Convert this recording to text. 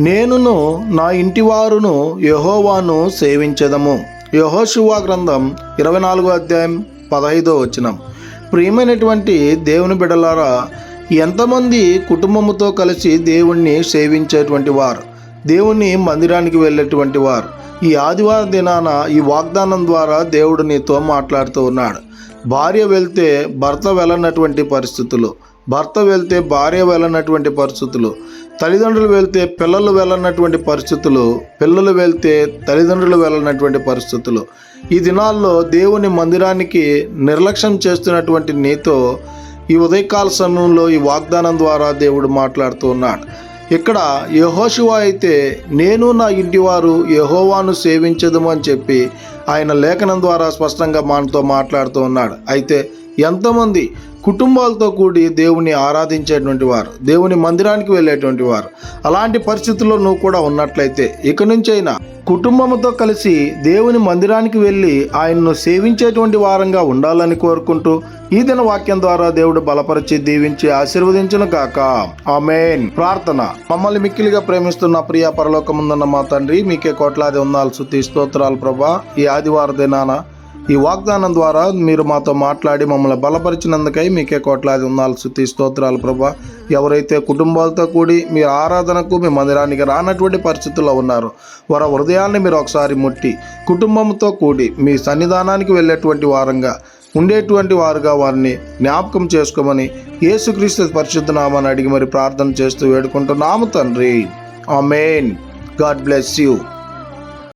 నేనును నా ఇంటివారును యహోవాను సేవించదము. యహోశువా గ్రంథం ఇరవై నాలుగో అధ్యాయం పదహైదో వచనం. ప్రియమైనటువంటి దేవుని బిడలారా ఎంతమంది కుటుంబముతో కలిసి దేవుణ్ణి సేవించేటువంటి వారు దేవుని మందిరానికి వెళ్ళేటువంటి వారు ఈ ఆదివారం దినాన ఈ వాగ్దానం ద్వారా దేవుడు నీతో మాట్లాడుతూ ఉన్నాడు. భార్య వెళ్తే భర్త వెళ్ళనటువంటి పరిస్థితులు భర్త వెళ్తే భార్య వెళ్ళనటువంటి పరిస్థితులు తల్లిదండ్రులు వెళ్తే పిల్లలు వెళ్ళనటువంటి పరిస్థితులు పిల్లలు వెళ్తే తల్లిదండ్రులు వెళ్ళనటువంటి పరిస్థితులు. ఈ దినాల్లో దేవుని మందిరానికి నిర్లక్ష్యం చేస్తున్నటువంటి నీతో ఈ ఉదయకాల సమయంలో ఈ వాగ్దానం ద్వారా దేవుడు మాట్లాడుతూ ఉన్నాడు. ఇక్కడ యహోశివ అయితే నేను నా ఇంటివారు యహోవాను సేవించదము అని చెప్పి ఆయన లేఖనం ద్వారా స్పష్టంగా మనతో మాట్లాడుతూ ఉన్నాడు. అయితే ఎంతమంది కుటుంబాలతో కూడి దేవుని ఆరాధించేటువంటి వారు దేవుని మందిరానికి వెళ్ళేటువంటి వారు అలాంటి పరిస్థితుల్లో నువ్వు కూడా ఉన్నట్లయితే ఇక నుంచైనా కుటుంబంతో కలిసి దేవుని మందిరానికి వెళ్ళి ఆయన్ను సేవించేటువంటి వారంగా ఉండాలని కోరుకుంటూ ఈ దిన వాక్యం ద్వారా దేవుడు బలపరిచి దీవించి ఆశీర్వదించును గాక. ఆమెన్. ప్రార్థన. మమ్మల్ని మిక్కిలిగా ప్రేమిస్తున్న ప్రియ పరలోకముందున్న మా తండ్రి మీకే కోట్లాది ఉందాలు శుద్ధి స్తోత్రాలు ప్రభా. ఈ ఆదివార దినాన ఈ వాగ్దానం ద్వారా మీరు మాతో మాట్లాడి మమ్మల్ని బలపరిచినందుకై మీకే కోట్లాది ఉన్నాలు శుద్ధి స్తోత్రాలు ప్రభా. ఎవరైతే కుటుంబాలతో కూడి మీ ఆరాధనకు మీ మందిరానికి రానటువంటి పరిస్థితుల్లో ఉన్నారు వారి హృదయాన్ని మీరు ఒకసారి ముట్టి కుటుంబంతో కూడి మీ సన్నిధానానికి వెళ్ళేటువంటి వారంగా ఉండేటువంటి వారుగా వారిని జ్ఞాపకం చేసుకోమని యేసుక్రీస్తు పరిశుద్ధనామాన్ని అడిగి మరి ప్రార్థన చేస్తూ వేడుకుంటున్నాము తండ్రి. ఆ మెయిన్ గాడ్ బ్లెస్ యూ.